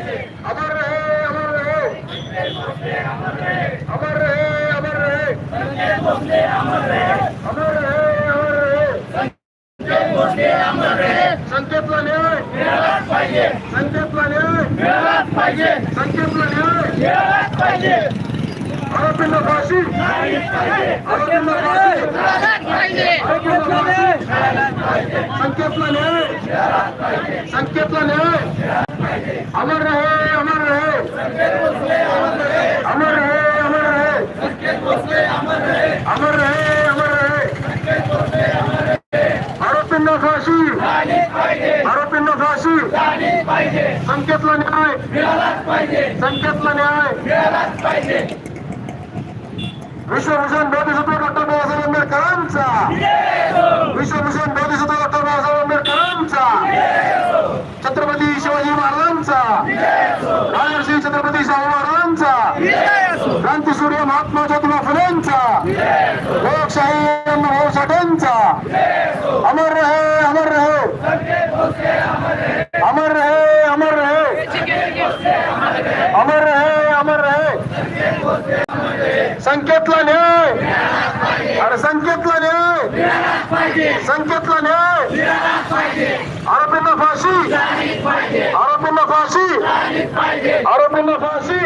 अमर रहे अमर रहे। अमर रहे अमर रहे। अमर रहे अमर रहे। संकेतला न्याय। संकेतला न्याय। संकेतला न्याय। आरोपींना फाशी। आरोपींना फाशी। आरोपींना फाशी। संकेतला न्याय। संकेतला न्याय। अमर रहे अमर रहे। अमर रहे अमर रहे। अमर रहे अमर रहे। आरोपींना फाशी। आरोपींना फाशी। संकेतला न्याय। संकेतला न्याय। विश्वभूषण बोधिसत्व महाराजांचा क्रांतीसूर्य महात्मा ज्योतिबा फुलेंचा. लोकशाही अण्णाभाऊ साठेंचा. अमर रहे अमर रहे. अमर रहे अमर रहे. अमर रहे अमर रहे. संकेतला ने अरे संकेतला ने संकेतला ने आरोपींना फाशी. फाशी. आरोपींना फाशी.